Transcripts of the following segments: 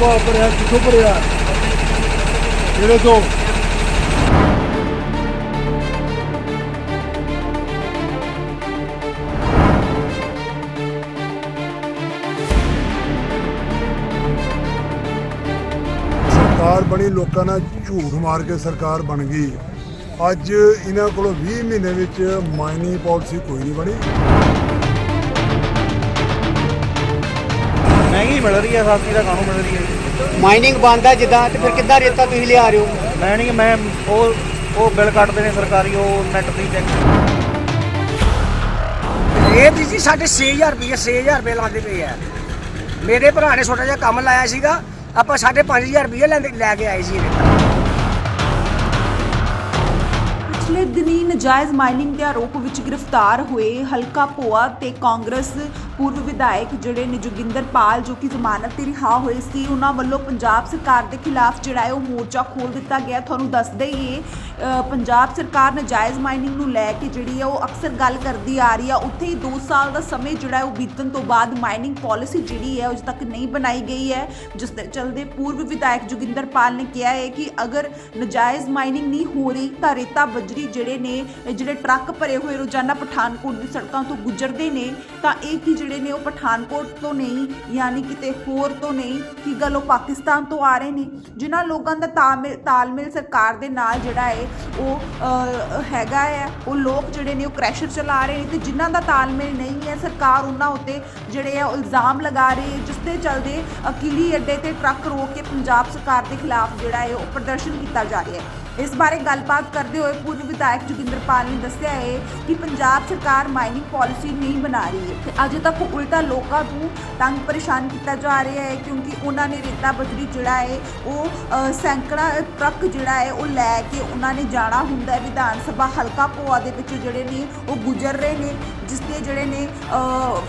ਭਾਅ ਭਰਿਆ ਕਿੱਥੋਂ ਭਰਿਆ। ਕਿਹੜੇ ਤੋਂ ਸਰਕਾਰ ਬਣੀ, ਲੋਕਾਂ ਨਾਲ ਝੂਠ ਮਾਰ ਕੇ ਸਰਕਾਰ ਬਣ ਗਈ। ਅੱਜ ਇਹਨਾਂ ਕੋਲੋਂ 20 ਮਹੀਨੇ ਵਿੱਚ ਮਾਈਨਿੰਗ ਪਾਲਿਸੀ ਕੋਈ ਨਹੀਂ ਬਣੀ। ਮਹਿੰਗੀ ਮਿਲ ਰਹੀ ਹੈ ਸਬਜ਼ੀ ਦਾ ਕਾਹਨੂੰ ਮਿਲ ਰਹੀ ਹੈ ਮਾਈਨਿੰਗ ਬੰਦ ਆ ਜਿੱਦਾਂ ਤੇ ਫਿਰ ਕਿੱਦਾਂ ਰੇਤਾ ਤੁਸੀਂ ਲਿਆ ਰਹੇ ਹੋ? ਮੈਂ ਨਹੀਂ ਮੈਂ ਉਹ ਉਹ ਬਿੱਲ ਕੱਟਦੇ ਨੇ ਸਰਕਾਰੀ ਉਹ ਨੈਟ ਦੀ ਟੈਕਸ ਇਹ ਵੀ ਜੀ ਸਾਡੇ 6000 ਰੁਪਏ 6000 ਰੁਪਏ ਲਾਉਂਦੇ ਪਏ ਆ। ਮੇਰੇ ਭਰਾ ਨੇ ਛੋਟਾ ਜਿਹਾ ਕੰਮ ਲਾਇਆ ਸੀਗਾ ਆਪਾਂ 5500 ਰੁਪਏ ਲੈਂਦੇ ਲੈ ਕੇ ਆਏ ਸੀ ਇਹਦੇ ਪਿਛਲੇ ਦਿਨੀ ਨਜਾਇਜ਼ ਮਾਈਨਿੰਗ ਦੇ ਆਰੋਪ ਵਿੱਚ ਗ੍ਰਿਫਤਾਰ ਹੋਏ ਹਲਕਾ ਭੋਆ ਤੇ ਕਾਂਗਰਸ ਪੂਰਵ ਵਿਧਾਇਕ ਜਿਹੜੇ ਨੇ ਜੋਗਿੰਦਰ ਪਾਲ ਜੋ ਕਿ ਜ਼ਮਾਨਤ ਤੇ ਰਿਹਾ ਹੋਏ ਸੀ ਉਹਨਾਂ ਵੱਲੋਂ ਪੰਜਾਬ ਸਰਕਾਰ ਦੇ ਖਿਲਾਫ ਜਿਹੜਾ ਹੈ ਉਹ ਮੋਰਚਾ ਖੋਲ ਦਿੱਤਾ ਗਿਆ। ਤੁਹਾਨੂੰ ਦੱਸ ਦਈਏ ਅ, ਪੰਜਾਬ ਸਰਕਾਰ ਨਜਾਇਜ਼ ਮਾਈਨਿੰਗ ਨੂੰ ਲੈ ਕੇ ਜਿਹੜੀ ਹੈ ਉਹ ਅਕਸਰ ਗੱਲ ਕਰਦੀ ਆ ਰਹੀ ਆ। ਉੱਥੇ ਹੀ 2 ਸਾਲ ਦਾ ਸਮੇਂ ਜਿਹੜਾ ਹੈ ਉਹ ਬੀਤਣ ਤੋਂ ਬਾਅਦ ਮਾਈਨਿੰਗ ਪਾਲਿਸੀ ਜਿਹੜੀ ਹੈ ਉਹ ਅਜੇ ਤੱਕ ਨਹੀਂ ਬਣਾਈ ਗਈ ਹੈ। ਜਿਸ ਦੇ ਚਲਦੇ ਪੂਰਵ ਵਿਧਾਇਕ ਜੋਗਿੰਦਰ ਪਾਲ ਨੇ ਕਿਹਾ ਹੈ ਕਿ ਅਗਰ ਨਜਾਇਜ਼ ਮਾਈਨਿੰਗ ਨਹੀਂ ਹੋ ਰਹੀ ਤਾਂ ਰੇਤਾ ਬਜਰੀ ਜਿਹੜੇ ਨੇ, ਜਿਹੜੇ ਟਰੱਕ ਭਰੇ ਹੋਏ ਰੋਜ਼ਾਨਾ ਪਠਾਨਕੋਟ ਦੀ ਸੜਕਾਂ ਤੋਂ ਗੁਜ਼ਰਦੇ ਨੇ, ਤਾਂ ਇਹ ਕੀ ਜਿਹੜੇ ਨੇ ਉਹ ਪਠਾਨਕੋਟ ਤੋਂ ਨਹੀਂ, ਯਾਨੀ ਕਿਤੇ ਹੋਰ ਤੋਂ ਨਹੀਂ, ਕੀ ਗੱਲ ਉਹ ਪਾਕਿਸਤਾਨ ਤੋਂ ਆ ਰਹੇ ਨੇ? ਜਿਨ੍ਹਾਂ ਲੋਕਾਂ ਦਾ ਤਾਲਮੇਲ ਤਾਲਮੇਲ ਸਰਕਾਰ ਦੇ ਨਾਲ ਜਿਹੜਾ ਹੈ, ਉਹ ਹੈਗਾ ਹੈ, ਉਹ ਲੋਕ ਜਿਹੜੇ ਨੇ ਉਹ ਕ੍ਰੈਸ਼ਰ ਚਲਾ ਰਹੇ ਨੇ ਤੇ ਜਿਨ੍ਹਾਂ ਦਾ ਤਾਲਮੇਲ ਨਹੀਂ ਹੈ, ਸਰਕਾਰ ਉਹਨਾਂ ਉੱਤੇ ਜਿਹੜੇ ਆ ਉਹ ਇਲਜ਼ਾਮ ਲਗਾ ਰਹੀ ਹੈ, ਜਿਸ ਦੇ ਚਲਦੇ ਅਕੀਲੀ ਅੱਡੇ ਤੇ ਟਰੱਕ ਰੋਕ ਕੇ ਪੰਜਾਬ ਸਰਕਾਰ ਦੇ ਖਿਲਾਫ ਜਿਹੜਾ ਹੈ, ਉਹ ਪ੍ਰਦਰਸ਼ਨ ਕੀਤਾ ਜਾ ਰਿਹਾ ਹੈ। ਇਸ ਬਾਰੇ ਗੱਲਬਾਤ ਕਰਦੇ ਹੋਏ ਪੂਰਵ ਵਿਧਾਇਕ ਜੋਗਿੰਦਰ ਪਾਲ ਨੇ ਦੱਸਿਆ ਹੈ ਕਿ ਪੰਜਾਬ ਸਰਕਾਰ ਮਾਈਨਿੰਗ ਪਾਲਿਸੀ ਨਹੀਂ ਬਣਾ ਰਹੀ ਹੈ ਤੇ ਅਜੇ ਤੱਕ ਉਲਟਾ ਲੋਕਾਂ ਨੂੰ ਤੰਗ ਪਰੇਸ਼ਾਨ ਕੀਤਾ ਜਾ ਰਿਹਾ ਹੈ ਕਿਉਂਕਿ ਉਹਨਾਂ ਨੇ ਰੇਤਾ ਬਜਰੀ ਜਿਹੜਾ ਹੈ ਉਹ ਸੈਂਕੜਾ ਟਰੱਕ ਜਿਹੜਾ ਹੈ ਉਹ ਲੈ ਕੇ ਉਹਨਾਂ ਨੇ ਜਾਣਾ ਹੁੰਦਾ ਹੈ। ਵਿਧਾਨ ਸਭਾ ਹਲਕਾ ਭੋਆ ਦੇ ਵਿੱਚ ਜਿਹੜੇ ਨੇ ਉਹ ਗੁਜ਼ਰ ਰਹੇ ਨੇ ਜਿਸ ਦੇ ਜਿਹੜੇ ਨੇ ਅ,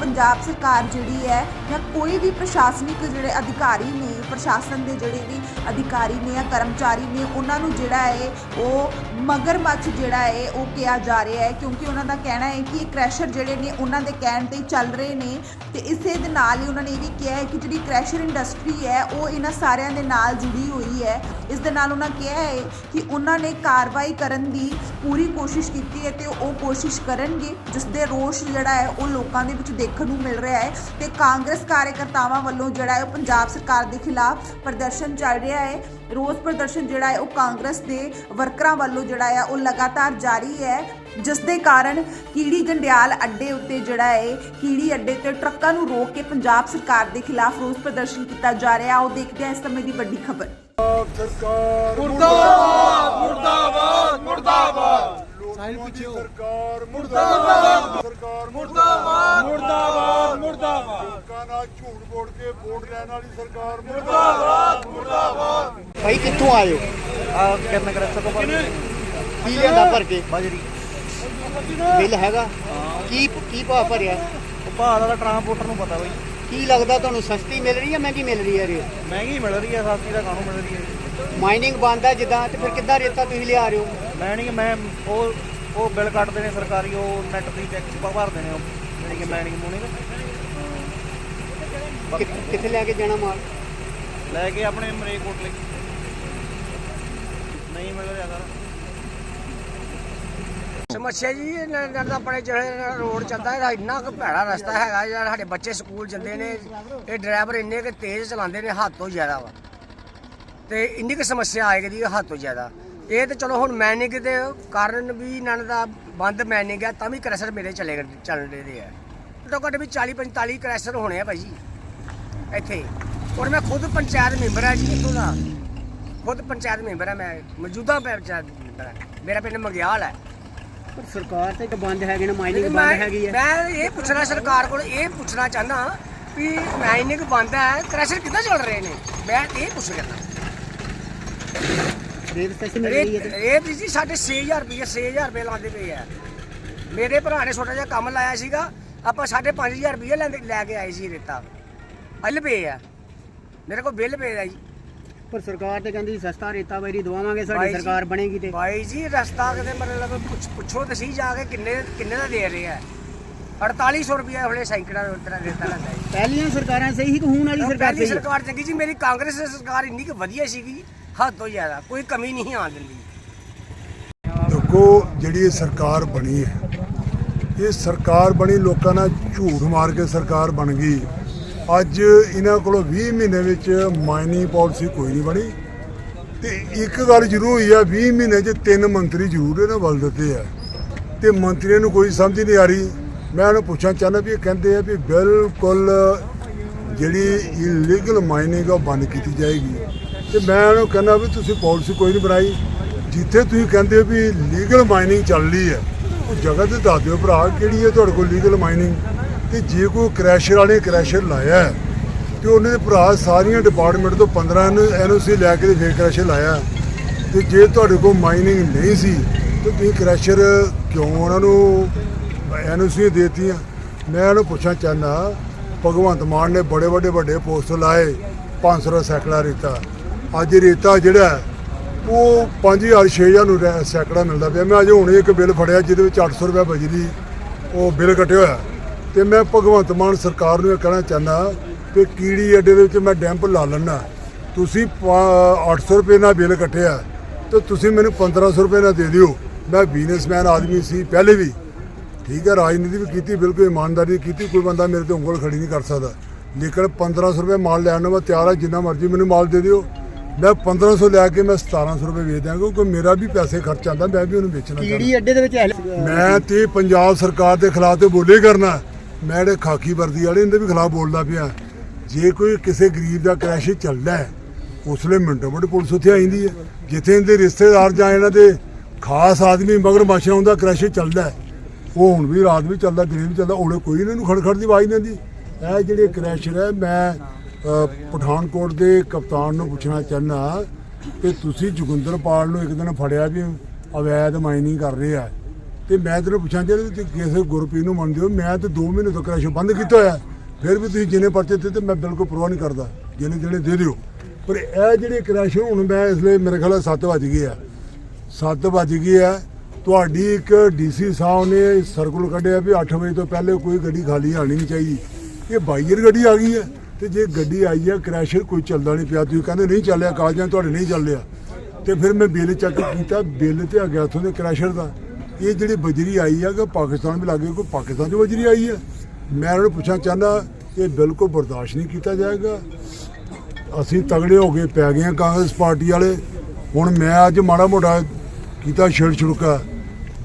ਪੰਜਾਬ ਸਰਕਾਰ ਜਿਹੜੀ ਹੈ ਜਾਂ ਕੋਈ ਵੀ ਪ੍ਰਸ਼ਾਸਨਿਕ ਜਿਹੜੇ ਅਧਿਕਾਰੀ ਨੇ ਪ੍ਰਸ਼ਾਸਨ ਦੇ ਜਿਹੜੇ ਵੀ ਅਧਿਕਾਰੀ ਨੇ ਜਾਂ ਕਰਮਚਾਰੀ ਨੇ, ਉਹਨਾਂ ਨੂੰ ਜਿਹੜਾ ਹੈ ਉਹ ਮਗਰਮੱਛ ਜਿਹੜਾ ਹੈ ਉਹ ਕਿਹਾ ਜਾ ਰਿਹਾ ਹੈ, ਕਿਉਂਕਿ ਉਹਨਾਂ ਦਾ ਕਹਿਣਾ ਹੈ ਕਿ ਇਹ ਕ੍ਰੈਸ਼ਰ ਜਿਹੜੇ ਨੇ, ਉਹਨਾਂ ਦੇ ਕਹਿਣ ਤੇ ਚੱਲ ਰਹੇ ਨੇ। ਤੇ ਇਸੇ ਦੇ ਨਾਲ ਹੀ ਉਹਨਾਂ ਨੇ ਇਹ ਵੀ ਕਿਹਾ ਹੈ ਕਿ ਜਿਹੜੀ ਕ੍ਰੈਸ਼ਰ ਇੰਡਸਟਰੀ ਹੈ, ਉਹ ਇਹਨਾਂ ਸਾਰਿਆਂ ਦੇ ਨਾਲ ਜੁੜੀ ਹੋਈ ਹੈ। ਇਸ ਦੇ ਨਾਲ ਉਹਨਾਂ ਕਿਹਾ ਹੈ ਕਿ ਉਹਨਾਂ ਨੇ ਕਾਰਵਾਈ ਕਰਨ ਦੀ ਪੂਰੀ ਕੋਸ਼ਿਸ਼ ਕੀਤੀ ਹੈ ਤੇ ਉਹ ਕੋਸ਼ਿਸ਼ ਕਰਨਗੇ, ਜਿਸ ਦੇ ਰੋਸ਼ ਜਿਹੜਾ ਹੈ ਉਹ ਲੋਕਾਂ ਦੇ ਵਿੱਚ ਦੇਖਣ ਨੂੰ ਮਿਲ ਰਿਹਾ ਹੈ। ਤੇ ਕਾਂਗਰਸ ਕਾਰਜਕਰਤਾਵਾਂ ਵੱਲੋਂ ਜਿਹੜਾ ਹੈ ਉਹ ਪੰਜਾਬ ਸਰਕਾਰ ਦੇ ਖਿਲਾਫ ਪ੍ਰਦਰਸ਼ਨ ਚੱਲ ਰਿਹਾ ਹੈ। ਰੋਸ ਪ੍ਰਦਰਸ਼ਨ ਜਿਹੜਾ ਹੈ ਉਹ ਕਾਂਗਰਸ ਦੇ ਵਰਕਰਾਂ ਵੱਲੋਂ ਜਿਹੜਾ ਹੈ ਉਹ ਲਗਾਤਾਰ ਜਾਰੀ ਹੈ। ਜਿਸ ਦੇ ਕਾਰਨ ਕੀੜੀ ਜੰਡਿਆਲ ਅੱਡੇ ਉੱਤੇ ਜਿਹੜਾ ਹੈ ਕੀੜੀ ਅੱਡੇ ਤੇ ਟਰੱਕਾਂ ਨੂੰ ਰੋਕ ਕੇ ਪੰਜਾਬ ਸਰਕਾਰ ਦੇ ਖਿਲਾਫ ਰੋਸ ਪ੍ਰਦਰਸ਼ਨ ਕੀਤਾ ਜਾ ਰਿਹਾ। ਉਹ ਦੇਖਦੇ ਹਾਂ ਇਸ ਸਮੇਂ ਦੀ ਵੱਡੀ ਖਬਰ। ਸਰਕਾਰ ਮੁਰਦਾਬਾਦ ਮੁਰਦਾਬਾਦ ਮੁਰਦਾਬਾਦ ਸਾਈਨ ਪਿੱਛੇ। ਸਰਕਾਰ ਮੁਰਦਾਬਾਦ। ਸਰਕਾਰ ਮੁਰਦਾਬਾਦ। ਮੁਰਦਾਬਾਦ। ਮੁਰਦਾਬਾਦ। ਲੋਕਾਂ ਨਾਲ ਝੂਠ ਬੋਲ ਕੇ ਵੋਟ ਲੈਣ ਵਾਲੀ ਸਰਕਾਰ ਮੁਰਦਾਬਾਦ। ਮੁਰਦਾਬਾਦ। ਭਾਈ ਕਿੱਥੋਂ ਆਏ ਹੋ? ਆ ਕਿੰਨੇ ਕਰ ਸਕੋ ਪਰ ਕੀ ਲਿਆਂਦਾ ਭਰ ਕੇ? ਬਜਰੀ। ਬਿੱਲ ਹੈਗਾ? ਕੀ ਕੀ ਭਾਅ ਭਰਿਆ? ਭਾਅ ਦਾ ਟਰਾਂਸਪੋਰਟਰ ਨੂੰ ਪਤਾ ਬਈ। ਕੀ ਲੱਗਦਾ ਤੁਹਾਨੂੰ ਸਸਤੀ ਮਿਲ ਰਹੀ ਹੈ ਮਹਿੰਗੀ ਮਿਲ ਰਹੀ ਹੈ ਰੇਟ ਮਹਿੰਗੀ ਮਿਲ ਰਹੀ ਹੈ ਸਬਜ਼ੀ ਦਾ ਕਾਹਨੂੰ ਮਿਲ ਰਹੀ ਹੈ? ਮਾਈਨਿੰਗ ਬੰਦ ਆ ਜਿੱਦਾਂ ਤੇ ਫਿਰ ਕਿੱਦਾਂ ਰੇਤਾ ਤੁਸੀਂ ਲਿਆ ਰਹੇ ਹੋ? ਮੈਂ ਨਹੀਂ ਮੈਂ ਉਹ ਉਹ ਬਿੱਲ ਕੱਟਦੇ ਨੇ ਸਰਕਾਰੀ ਉਹ ਨੈਟ ਦੀ ਟੈਕਸ ਭਰਦੇ ਨੇ ਉਹ ਜਿਹੜੀ ਕਿ ਮੈਨਿੰਗ ਮੂਨਿੰਗ ਕਿ- ਕਿੱਥੇ ਲੈ ਕੇ ਜਾਣਾ ਮਾਲ? ਲੈ ਕੇ ਆਪਣੇ ਮਰੇ ਕੋਟਲੇ ਨਹੀਂ ਮਿਲ ਰਿਹਾ ਸਰ। ਸਮੱਸਿਆ ਜੀ ਇਹਨਾਂ ਦਾ ਆਪਣੇ ਜਿਹੜੇ ਰੋਡ ਚੱਲਦਾ ਹੈ ਇੰਨਾ ਕੁ ਭੈੜਾ ਰਸਤਾ ਹੈਗਾ ਜਿਹੜਾ ਸਾਡੇ ਬੱਚੇ ਸਕੂਲ ਜਾਂਦੇ ਨੇ ਇਹ ਡਰਾਈਵਰ ਇੰਨੇ ਕੁ ਤੇਜ਼ ਚਲਾਉਂਦੇ ਨੇ ਹੱਦ ਤੋਂ ਜ਼ਿਆਦਾ ਵਾ। ਤੇ ਇੰਨੀ ਕੁ ਸਮੱਸਿਆ ਆਏਗੀ ਦੀ ਹੱਦ ਤੋਂ ਜ਼ਿਆਦਾ। ਇਹ ਤੇ ਚਲੋ ਹੁਣ ਮੈਨਿੰਗ ਦੇ ਕਾਰਨ ਵੀ ਇਹਨਾਂ ਦਾ ਬੰਦ ਮੈਨਿੰਗ ਹੈ ਤਾਂ ਵੀ ਕ੍ਰੈਸ਼ਰ ਮੇਰੇ ਚਲੇ ਚੱਲ ਰਹੇ ਆ। ਘੱਟੋ ਘੱਟ ਵੀ 40 45 ਕ੍ਰੈਸ਼ਰ ਹੋਣੇ ਆ ਭਾਈ ਇੱਥੇ। ਔਰ ਮੈਂ ਖੁਦ ਪੰਚਾਇਤ ਮੈਂਬਰ ਆ ਜੀ ਇੱਥੋਂ ਦਾ। ਖੁਦ ਪੰਚਾਇਤ ਮੈਂਬਰ ਆ ਮੈਂ ਮੌਜੂਦਾ ਪੰਚਾਇਤ ਮੈਂਬਰ ਆ। ਮੇਰਾ ਪਿੰਡ ਮੰਗਿਆਲ ਹੈ ਪਰ ਸਰਕਾਰ ਤੇ ਬੰਦ ਹੈਗੇ ਨੇ ਮਾਈਨਿੰਗ ਮੈਂ ਬੰਦ ਹੈਗੀ ਹੈ ਮੈਂ ਇਹ ਪੁੱਛਣਾ ਸਰਕਾਰ ਕੋਲ ਇਹ ਪੁੱਛਣਾ ਚਾਹਨਾ ਵੀ ਮਾਈਨਿੰਗ ਬੰਦ ਹੈ ਕ੍ਰੈਸ਼ਰ ਕਿੱਦਾਂ ਚੱਲ ਰਹੇ ਨੇ? ਮੈਂ ਇਹ ਪੁੱਛ ਕਰਨਾ ਰੇਟ ਸਸਤੀ ਮਿਲ ਰਹੀ ਹੈ ਇਹ ਤੇ? ਵੀ ਜੀ ਸਾਡੇ 6000 ਰੁਪਏ 6000 ਰੁਪਏ ਲਾਉਂਦੇ ਪਏ ਆ। ਮੇਰੇ ਭਰਾ ਨੇ ਛੋਟਾ ਜਿਹਾ ਕੰਮ ਲਾਇਆ ਸੀਗਾ ਆਪਾਂ 5500 ਰੁਪਏ ਲੈਂਦੇ ਲੈ ਕੇ ਆਏ ਸੀ ਰੇਤਾ। ਅੱਲ ਪਏ ਆ। ਮੇਰੇ ਕੋਲ ਬਿੱਲ ਪਏ ਆ ਜੀ। ਪਰ ਸਰਕਾਰ ਤੇ ਕਹਿੰਦੀ ਸਸਤਾ ਰੇਤਾ ਵੈਰੀ ਦਵਾਵਾਂਗੇ ਸਾਡੀ ਸਰਕਾਰ ਬਣੇਗੀ ਤੇ। ਬਾਈ ਜੀ ਰਸਤਾ ਕਿਤੇ ਮਤਲਬ ਪੁੱਛ- ਪੁੱਛੋ ਤੁਸੀਂ ਜਾ ਕੇ ਕਿੰਨੇ ਕਿੰਨੇ ਦਾ ਦੇ ਰਹੇ ਆ। 4800 ਰੁਪਏ ਹਲੇ ਸੈਂਕੜਾ ਰੇਤਾ ਰੇਤਾ ਲੈਂਦਾ ਜੀ। ਪਹਿਲੀਆਂ ਸਰਕਾਰਾਂ ਸਹੀ ਸੀ ਕਿ ਹੁਣ ਵਾਲੀ ਸਰਕਾਰ ਪਹਿਲੀ ਸਹੀ ਹੈ? ਸਰਕਾਰ ਚੰਗੀ ਜੀ ਮੇਰੀ ਕਾਂਗਰਸ ਸਰਕਾਰ ਇੰਨੀ ਕਿ ਵਧੀਆ ਸੀਗੀ। ਹੱਦ ਤੋਂ ਜ਼ਿਆਦਾ, ਕੋਈ ਕਮੀ ਨਹੀਂ ਆਉਣ ਦਿੰਦੀ। ਦੇਖੋ, ਜਿਹੜੀ ਇਹ ਸਰਕਾਰ ਬਣੀ ਹੈ, ਇਹ ਸਰਕਾਰ ਬਣੀ, ਲੋਕਾਂ ਨਾਲ ਝੂਠ ਮਾਰ ਕੇ ਸਰਕਾਰ ਬਣ ਗਈ। ਅੱਜ ਇਹਨਾਂ ਕੋਲੋਂ 20 ਮਹੀਨੇ ਵਿੱਚ ਮਾਈਨਿੰਗ ਪਾਲਿਸੀ ਕੋਈ ਨਹੀਂ ਬਣੀ। ਤੇ ਇੱਕ ਗੱਲ ਜ਼ਰੂਰ ਹੋਈ ਆ 20 ਮਹੀਨੇ 'ਚ ਤਿੰਨ ਮੰਤਰੀ ਜ਼ਰੂਰ ਇਹਨਾਂ ਵੱਲ ਦਿੱਤੇ ਆ। ਤੇ ਮੰਤਰੀਆਂ ਨੂੰ ਕੋਈ ਸਮਝ ਨਹੀਂ ਆ ਰਹੀ। ਮੈਂ ਉਹਨੂੰ ਪੁੱਛਣਾ ਚਾਹੁੰਦਾ ਵੀ ਇਹ ਕਹਿੰਦੇ ਆ ਵੀ ਬਿਲਕੁਲ ਜਿਹੜੀ ਇਲੀਗਲ ਮਾਈਨਿੰਗ ਆ ਉਹ ਬੰਦ ਕੀਤੀ ਜਾਏਗੀ। ਤੇ ਮੈਂ ਉਹਨੂੰ ਕਹਿੰਦਾ ਵੀ ਤੁਸੀਂ ਪਾਲਿਸੀ ਕੋਈ ਨਹੀਂ ਬਣਾਈ। ਜਿੱਥੇ ਤੁਸੀਂ ਕਹਿੰਦੇ ਹੋ ਵੀ ਲੀਗਲ ਮਾਈਨਿੰਗ ਚੱਲ ਰਹੀ ਹੈ ਉਹ ਜਗ੍ਹਾ ਤੇ ਦੱਸ ਦਿਓ ਭਰਾ ਕਿਹੜੀ ਹੈ ਤੁਹਾਡੇ ਕੋਲ ਲੀਗਲ ਮਾਈਨਿੰਗ ਤੇ ਜੇ ਕੋਈ ਕ੍ਰੈਸ਼ਰ ਵਾਲੇ ਕ੍ਰੈਸ਼ਰ ਲਾਇਆ ਹੈ, ਤੇ ਉਹਨੇ ਦੇ ਭਰਾ ਸਾਰੀਆਂ ਡਿਪਾਰਟਮੈਂਟ ਤੋਂ 15 ਐਨਓਸੀ ਲੈ ਕੇ ਤੇ ਫੇਰ ਕ੍ਰੈਸ਼ਰ ਲਾਇਆ ਤੇ ਜੇ ਤੁਹਾਡੇ ਕੋਲ ਮਾਈਨਿੰਗ ਨਹੀਂ ਸੀ ਤੇ ਤੁਸੀਂ ਕ੍ਰੈਸ਼ਰ ਕਿਉਂ ਉਹਨਾਂ ਨੂੰ ਐਨਓਸੀ ਦੇਤੀਆਂ? ਮੈਂ ਉਹਨੂੰ ਪੁੱਛਣਾ ਚਾਹੁੰਦਾ ਭਗਵੰਤ ਮਾਨ ਨੇ ਬੜੇ ਵੱਡੇ ਵੱਡੇ ਪੋਸਟ ਲਾਏ 500 ਦਾ ਸੈਕੜਾ ਰੇਤਾ ਅੱਜ ਰੇਤਾ ਜਿਹੜਾ ਹੈ, ਉਹ 5000 6000 ਨੂੰ ਰੈ- ਸੈਕੜਾ ਮਿਲਦਾ ਪਿਆ। ਮੈਂ ਅਜੇ ਹੁਣੇ ਇੱਕ ਬਿੱਲ ਫੜਿਆ ਜਿਹਦੇ ਵਿੱਚ 800 ਰੁਪਏ ਬਿਜਲੀ ਉਹ ਬਿੱਲ ਕੱਟਿਆ ਹੋਇਆ। ਤੇ ਮੈਂ ਭਗਵੰਤ ਮਾਨ ਸਰਕਾਰ ਨੂੰ ਇਹ ਕਹਿਣਾ ਚਾਹੁੰਦਾ ਕਿ ਕੀੜੀ ਅੱਡੇ ਦੇ ਵਿੱਚ ਮੈਂ ਡੈਂਪ ਲਾ ਲੈਣਾ ਤੁਸੀਂ ਪਾ- 800 ਰੁਪਏ ਨਾਲ ਬਿੱਲ ਕੱਟਿਆ ਤੇ ਤੁਸੀਂ ਮੈਨੂੰ 1500 ਰੁਪਏ ਨਾਲ ਦੇ ਦਿਓ। ਮੈਂ ਬਿਜ਼ਨਸਮੈਨ ਆਦਮੀ ਸੀ ਪਹਿਲੇ ਵੀ। ਠੀਕ ਹੈ ਰਾਜਨੀਤੀ ਵੀ ਕੀਤੀ ਬਿਲਕੁਲ ਇਮਾਨਦਾਰੀ ਕੀਤੀ। ਕੋਈ ਬੰਦਾ ਮੇਰੇ ਤੇ ਉਂਗਲ ਖੜੀ ਨਹੀਂ ਕਰ ਸਕਦਾ। ਲੇਕਿਨ 1500 ਰੁਪਏ ਮਾਲ ਲੈਣ ਨੂੰ ਮੈਂ ਤਿਆਰ ਹਾਂ ਜਿੰਨਾ ਮਰਜ਼ੀ ਮੈਨੂੰ ਮਾਲ ਦੇ ਦਿਓ। ਮੈਂ 1500 ਲੈ ਕੇ ਮੈਂ 1700 ਰੁਪਏ ਵੇਚ ਦਿਆਂਗਾ ਕਿਉਂਕਿ ਮੇਰਾ ਵੀ ਪੈਸੇ ਖਰਚ ਆਉਂਦਾ ਮੈਂ ਵੀ ਉਹਨੂੰ ਵੇਚਣਾ ਕੀੜੀ ਅੱਡੇ ਦੇ ਵਿੱਚ ਮੈਂ ਤੇ ਪੰਜਾਬ ਸਰਕਾਰ ਦੇ ਖਿਲਾਫ ਤੇ ਬੋਲੇ ਕਰਨਾ। ਮੈਂ ਜਿਹੜੇ ਖਾਕੀ ਵਰਦੀ ਵਾਲੇ ਇਹਦੇ ਵੀ ਖਿਲਾਫ ਬੋਲਦਾ ਪਿਆ। ਜੇ ਕੋਈ ਕਿਸੇ ਗਰੀਬ ਦਾ ਕ੍ਰੈਸ਼ ਚੱਲਦਾ ਹੈ ਉਸ ਵੇਲੇ ਮਿੰਟੋ ਮਿੰਟ ਪੁਲਿਸ ਉੱਥੇ ਆ ਜਾਂਦੀ ਹੈ। ਜਿੱਥੇ ਇਹਦੇ ਰਿਸ਼ਤੇਦਾਰ ਜਾਂ ਇਹਨਾਂ ਦੇ ਖਾਸ ਆਦਮੀ ਮਗਰ ਮਾਸ਼ਾ ਹੁੰਦਾ ਕ੍ਰੈਸ਼ ਚੱਲਦਾ ਉਹ ਹੁਣ ਵੀ ਰਾਤ ਵੀ ਚੱਲਦਾ ਦਿਨ ਵੀ ਚੱਲਦਾ ਉਹਨੇ ਕੋਈ ਇਹਨਾਂ ਨੂੰ ਖੜਖੜ ਦੀ ਆਵਾਜ਼ ਨਹੀਂ ਦਿੰਦੀ ਇਹ ਜਿਹੜੇ ਕ੍ਰੈਸ਼ਰ ਹੈ ਮੈਂ ਪਠਾਨਕੋਟ ਦੇ ਕਪਤਾਨ ਨੂੰ ਪੁੱਛਣਾ ਚਾਹੁੰਦਾ ਕਿ ਤੁਸੀਂ ਜੋਗਿੰਦਰਪਾਲ ਨੂੰ ਇੱਕ ਦਿਨ ਫੜਿਆ ਵੀ ਅਵੈਧ ਮਾਈਨਿੰਗ ਕਰ ਰਹੇ ਆ। ਤੇ ਮੈਂ ਤੈਨੂੰ ਪੁੱਛਾਂ ਜੇ ਤੁਸੀਂ ਕਿਸੇ ਗੁਰਪ੍ਰੀਤ ਨੂੰ ਮੰਨਦੇ ਹੋ, ਮੈਂ ਤੇ 2 ਮਹੀਨੇ ਤੋਂ ਕ੍ਰੈਸ਼ ਬੰਦ ਕੀਤਾ ਹੋਇਆ। ਫਿਰ ਵੀ ਤੁਸੀਂ ਜਿੰਨੇ ਪਰਚੇ ਦਿੱਤੇ ਮੈਂ ਬਿਲਕੁਲ ਪ੍ਰਵਾਹ ਨਹੀਂ ਕਰਦਾ। ਜਿਹਨੇ ਜਿਹੜੇ ਦੇ ਦਿਓ। ਪਰ ਇਹ ਜਿਹੜੇ ਕ੍ਰੈਸ਼ ਹੁਣ ਮੈਂ ਇਸ ਲਈ ਮੇਰੇ ਖਿਆਲ 7 ਵੱਜ ਗਏ ਆ। 7 ਵੱਜ ਗਏ ਆ। ਤੁਹਾਡੀ ਇੱਕ ਡੀਸੀ ਸਾਹਿਬ ਨੇ ਸਰਕਲ ਕੱਢਿਆ ਵੀ 8 ਵਜੇ ਤੋਂ ਪਹਿਲੇ ਕੋਈ ਗੱਡੀ ਖਾਲੀ ਆਣੀ ਨਹੀਂ ਚਾਹੀਦੀ। ਇਹ ਬਾਈਅਰ ਗੱਡੀ ਆ ਗਈ ਹੈ। ਤੇ ਜੇ ਗੱਡੀ ਆਈ ਹੈ ਕ੍ਰੈਸ਼ਰ ਕੋਈ ਚੱਲਦਾ ਨਹੀਂ ਪਿਆ। ਤੁਸੀਂ ਕਹਿੰਦੇ ਨਹੀਂ ਚੱਲਿਆ ਕਾਗਜ਼ਾਂ ਤੁਹਾਡੇ ਨਹੀਂ ਚੱਲਿਆ ਤੇ ਫਿਰ ਮੈਂ ਬਿੱਲ ਚੈੱਕ ਕੀਤਾ, ਬਿੱਲ ਤੇ ਆ ਗਿਆ ਉੱਥੋਂ ਦੇ ਕ੍ਰੈਸ਼ਰ ਦਾ। ਇਹ ਜਿਹੜੀ ਬਜਰੀ ਆਈ ਆ, ਕਿ ਪਾਕਿਸਤਾਨ ਵੀ ਲੱਗੇ ਕੋਈ ਪਾਕਿਸਤਾਨ ਦੀ ਬਜਰੀ ਆਈ ਹੈ ਮੈਂ ਉਹਨਾਂ ਨੂੰ ਪੁੱਛਣਾ ਚਾਹੁੰਦਾ, ਇਹ ਬਿਲਕੁਲ ਬਰਦਾਸ਼ਤ ਨਹੀਂ ਕੀਤਾ ਜਾਏਗਾ? ਅਸੀਂ ਤਗੜੇ ਹੋ ਕੇ ਪੈ ਗਏ ਹਾਂ ਕਾਂਗਰਸ ਪਾਰਟੀ ਵਾਲੇ। ਹੁਣ ਮੈਂ ਅੱਜ ਮਾੜਾ ਮੋਟਾ ਕੀਤਾ ਛੇੜ ਛੁੜਕਾ।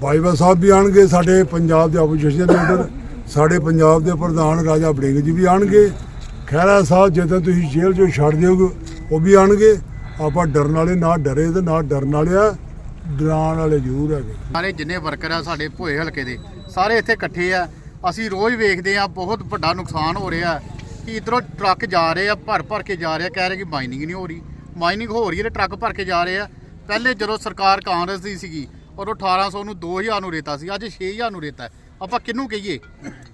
ਬਾਈਵਾ ਸਾਹਿਬ ਵੀ ਆਣਗੇ, ਸਾਡੇ ਪੰਜਾਬ ਦੇ ਆਪੋਜੀਸ਼ਨ ਲੀਡਰ ਸਾਡੇ ਪੰਜਾਬ ਦੇ ਪ੍ਰਧਾਨ ਰਾਜਾ ਬੜਿੰਗ ਜੀ ਵੀ ਆਣਗੇ। ਖਹਿਰਾ ਸਾਹਿਬ, ਜਦੋਂ ਤੁਸੀਂ ਜੇਲ੍ਹ ਚੋਂ ਛੱਡ ਦਿਓਗੇ, ਉਹ ਵੀ ਆਣਗੇ। ਆਪਾਂ ਡਰਨ ਵਾਲੇ ਨਾ ਡਰੇ ਤੇ ਨਾ ਡਰਨ ਵਾਲੇ ਡਰਾਉਣ ਵਾਲੇ ਜ਼ਰੂਰ ਹੈਗੇ। ਸਾਰੇ ਜਿੰਨੇ ਵਰਕਰ ਆ ਸਾਡੇ ਭੋਏ ਹਲਕੇ ਦੇ, ਸਾਰੇ ਇੱਥੇ ਇਕੱਠੇ ਆ। ਅਸੀਂ ਰੋਜ਼ ਵੇਖਦੇ ਆ, ਬਹੁਤ ਵੱਡਾ ਨੁਕਸਾਨ ਹੋ ਰਿਹਾ। ਕਿ ਇਧਰੋਂ ਟਰੱਕ ਜਾ ਰਹੇ ਆ, ਭਰ ਭਰ ਕੇ ਜਾ ਰਹੇ ਆ, ਕਹਿ ਰਹੇ ਕਿ ਮਾਈਨਿੰਗ ਨਹੀਂ ਹੋ ਰਹੀ। ਮਾਈਨਿੰਗ ਹੋ ਰਹੀ ਹੈ ਤੇ ਟਰੱਕ ਭਰ ਕੇ ਜਾ ਰਹੇ ਆ। ਪਹਿਲੇ ਜਦੋਂ ਸਰਕਾਰ ਕਾਂਗਰਸ ਦੀ ਸੀਗੀ, ਉਦੋਂ 1800 ਨੂੰ 2000 ਨੂੰ ਰੇਤਾ ਸੀ, ਅੱਜ 6000 ਨੂੰ ਰੇਤਾ ਹੈ। ਆਪਾਂ ਕਿਹਨੂੰ ਕਹੀਏ?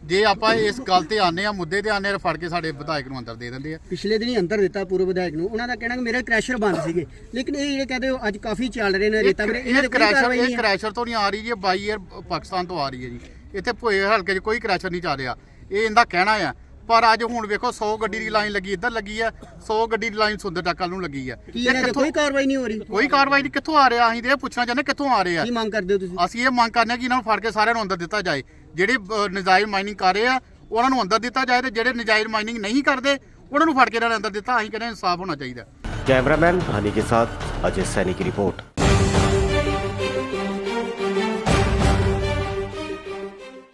ਜੇ ਆਪਾਂ ਇਸ ਗੱਲ ਤੇ ਆਨੇ ਆ ਮੁੱਦੇ ਤੇ ਆਨੇ ਆ ਫੜ ਕੇ ਸਾਡੇ ਵਿਧਾਇਕ ਨੂੰ ਅੰਦਰ ਦੇ ਦਿੰਦੇ ਆ। ਪਿਛਲੇ ਦਿਨੀ ਅੰਦਰ ਦਿੱਤਾ ਪੂਰਵ ਵਿਧਾਇਕ ਨੂੰ। ਉਹਨਾਂ ਦਾ ਕਹਿਣਾ ਕਿ ਮੇਰੇ ਕ੍ਰੈਸ਼ਰ ਬੰਦ ਸੀਗੇ। ਲੇਕਿਨ ਇਹ ਜਿਹੜੇ ਕਹਿੰਦੇ ਹੋ ਅੱਜ ਕਾਫੀ ਚੱਲ ਰਹੇ ਨੇ ਰੇਤਾ ਵੀਰੇ ਇਹ ਕ੍ਰੈਸ਼ਰ ਇਹ ਕ੍ਰੈਸ਼ਰ ਤੋਂ ਨਹੀਂ ਆ ਰਹੀ ਜੀ ਬਾਈ 에ਅਰ ਪਾਕਿਸਤਾਨ ਤੋਂ ਆ ਰਹੀ ਹੈ ਜੀ। ਇੱਥੇ ਭੋਏ ਹਲਕੇ 'ਚ ਕੋਈ ਕ੍ਰੈਸ਼ਰ ਨਹੀਂ ਚੱਲ ਰਿਹਾ। ਇਹ ਇਹਦਾ ਕਹਿਣਾ ਆ। ਪਰ ਅੱਜ ਹੁਣ ਵੇਖੋ 100 ਗੱਡੀ ਦੀ ਲਾਈਨ ਲੱਗੀ ਇੱਧਰ ਲੱਗੀ ਆ। 100 ਗੱਡੀ ਦੀ ਲਾਈਨ ਸੁੰਦਰ ਟੱਕਲ ਨੂੰ ਲੱਗੀ ਆ। ਇਹ ਕੋਈ ਕਾਰਵਾਈ ਨਹੀਂ ਹੋ ਰਹੀ? ਕੋਈ ਕਾਰਵਾਈ ਨਹੀਂ ਕਿੱਥੋਂ ਆ ਰਿਹਾ? ਅਸੀਂ ਤੇ ਇਹ ਪੁੱਛਣਾ ਚਾਹੁੰਦੇ ਕਿੱਥੋਂ ਆ ਰਹੇ। ਆ ਕੀ ਮੰਗ ਕਰਦੇ ਹੋ ਤੁਸੀਂ? ਅਸੀਂ ਇਹ ਮੰਗ ਕਰਨੇ ਕਿ ਇਹਨਾਂ ਨੂੰ ਫੜ ਕੇ ਸਾਰਿਆਂ ਨੂੰ ਅੰਦਰ ਦਿੱਤਾ ਜਾਏ। ਜਿਹੜੇ ਨਜਾਇਜ਼ ਮਾਈਨਿੰਗ ਕਰ ਰਹੇ ਆ, ਉਹਨਾਂ ਨੂੰ ਅੰਦਰ ਦਿੱਤਾ ਜਾਏ ਤੇ ਜਿਹੜੇ ਨਜਾਇਜ਼ ਮਾਈਨਿੰਗ ਨਹੀਂ ਕਰਦੇ, ਉਹਨਾਂ ਨੂੰ ਫੜ ਕੇ ਇਹਨਾਂ ਦੇ ਅੰਦਰ ਦਿੱਤਾ, ਅਸੀਂ ਕਹਿੰਦੇ ਇਨਸਾਫ ਹੋਣਾ ਚਾਹੀਦਾ। ਕੈਮਰਾਮੈਨ ਹਨੀ ਕੇ ਸਾਥ, ਅਜੇ ਸੈਨੀ ਦੀ ਰਿਪੋਰਟ।